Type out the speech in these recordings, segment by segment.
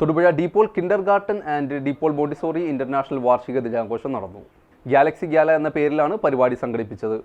Thodupuzha DePaul kindergarten and DePaul Montessori international വാർഷിക ദിനാഘോഷം നടന്നു. ഗാലക്സി ഗ്യാല എന്ന പേരിലാണ് പരിപാടി സംഘടിപ്പിച്ചത്.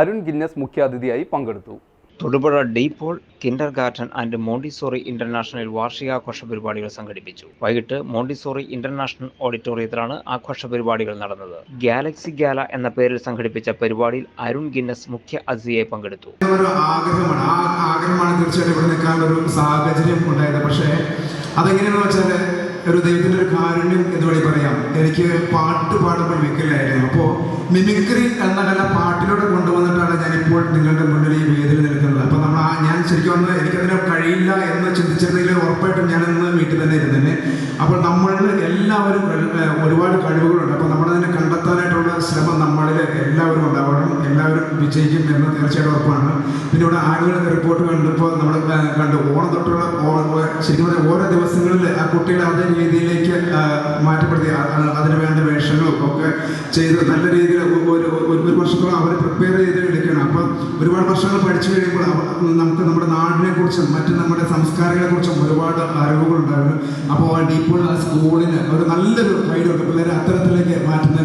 അരുൺ ഗിന്നസ് മുഖ്യാതിഥിയായി പങ്കെടുത്തു. Thodupuzha DePaul kindergarten and Montessori international വാർഷികാഘോഷ പരിപാടികൾ സംഘടിപ്പിച്ചു. വൈകിട്ട് മോണ്ടിസോറി ഇന്റർനാഷണൽ ഓഡിറ്റോറിയത്തിലാണ് ആഘോഷ പരിപാടികൾ നടന്നത്. ഗാലക്സി ഗാല എന്ന പേരിൽ സംഘടിപ്പിച്ച പരിപാടിയിൽ അരുൺ ഗിന്നസ് മുഖ്യ അതിഥിയായി പങ്കെടുത്തു. ആഗ്രഹമാണ്. ആ ആഗ്രഹമാണ് തീർച്ചയായിട്ടും ഇവിടെ നിൽക്കാൻ ഒരു സാഹചര്യം ഉണ്ടായത്. പക്ഷേ അതെങ്ങനെയാണെന്ന് വെച്ചാൽ ഒരു ദൈവത്തിന്റെ ഒരു കാരുണ്യം എന്ന് വേണമെങ്കിൽ പറയാം. എനിക്ക് പാട്ട് പാടുമ്പോൾ വിക്കലായിരുന്നു അപ്പോൾ മിമിക്രി എന്ന കല പാട്ടിലൂടെ കൊണ്ടുവന്നിട്ടാണ് ഞാനിപ്പോൾ നിങ്ങളുടെ മുന്നിൽ ഈ വേദിയിൽ നിൽക്കുന്നത്. അപ്പോൾ നമ്മൾ ആ ഞാൻ ശരിക്കും വന്ന് എനിക്കതിനെ കഴിയില്ല എന്ന് ചിന്തിച്ചിരുന്നെങ്കിൽ ഉറപ്പായിട്ടും ഞാൻ ഇന്ന് വീട്ടിൽ തന്നെ ഇരുന്നെ അപ്പോൾ നമ്മളിൽ എല്ലാവരും ഒരുപാട് കഴിവുകളുണ്ട്. അപ്പോൾ നമ്മളതിനെ കണ്ടെത്താനായിട്ടുള്ള ശ്രമം നമ്മളിൽ എല്ലാവരും ഉണ്ടാവണം. എല്ലാവരും വിജയിക്കും എന്ന് തീർച്ചയായിട്ടും ഉറപ്പാണ്. പിന്നെ ഇവിടെ ആളുകൾ റിപ്പോർട്ട് കണ്ടപ്പോൾ നമ്മൾ കണ്ടു ഓണം തൊട്ടുള്ള ഓ- ഓ- ശരിക്കും പറഞ്ഞാൽ ഓരോ ദിവസങ്ങളിൽ ആ കുട്ടികളെ അതേ രീതിയിലേക്ക് ആ, മാറ്റപ്പെടുത്തി. അതിന് വേണ്ട വേഷങ്ങളും ഒക്കെ ചെയ്ത് നല്ല രീതിയിൽ ഒരു ഒരു- വർഷത്തോളം അവരെ പ്രിപ്പയർ ചെയ്ത് എടുക്കണം. അപ്പം ഒരുപാട് വർഷങ്ങൾ പഠിച്ചു കഴിയുമ്പോൾ നമുക്ക് നമ്മുടെ നാടിനെ കുറിച്ചും മറ്റ് നമ്മുടെ സംസ്കാരങ്ങളെ കുറിച്ചും ഒരുപാട് അറിവുകൾ ഉണ്ടാകും അപ്പോൾ ഡീപ്പോൾ ആ സ്കൂളിന് ഒരു നല്ലൊരു ഗൈഡ് ഉണ്ട്. പിള്ളേരെ അത്തരത്തിലേക്ക് കൊടുക്കാം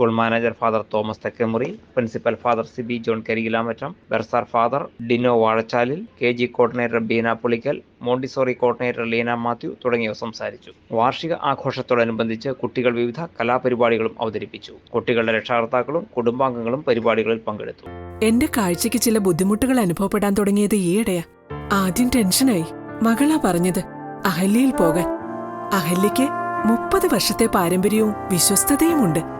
school manager father Thomas Thekkamuri principal father Sibi John Karikilamattam bursar father Dino Vazhachalil K G coordinator Beena Pulickal Montessori coordinator Leena Mathew തുടങ്ങിയവർ സംസാരിച്ചു. വാർഷിക ആഘോഷത്തോടനുബന്ധിച്ച് കുട്ടികൾ വിവിധ കലാപരിപാടികളും അവതരിപ്പിച്ചു. കുട്ടികളുടെ രക്ഷാകർത്താക്കളും കുടുംബാംഗങ്ങളും പരിപാടികളിൽ പങ്കെടുത്തു. എന്റെ കാഴ്ചയ്ക്ക് ചില ബുദ്ധിമുട്ടുകൾ അനുഭവപ്പെടാൻ തുടങ്ങിയത് ഈയിടെയാ. ആദ്യം ടെൻഷനായി. മകളാ പറഞ്ഞത് അഹല്യയിൽ പോകാൻ. അഹല്യയ്ക്ക് മുപ്പത് വർഷത്തെ പാരമ്പര്യവും വിശ്വസ്തതയുമുണ്ട്.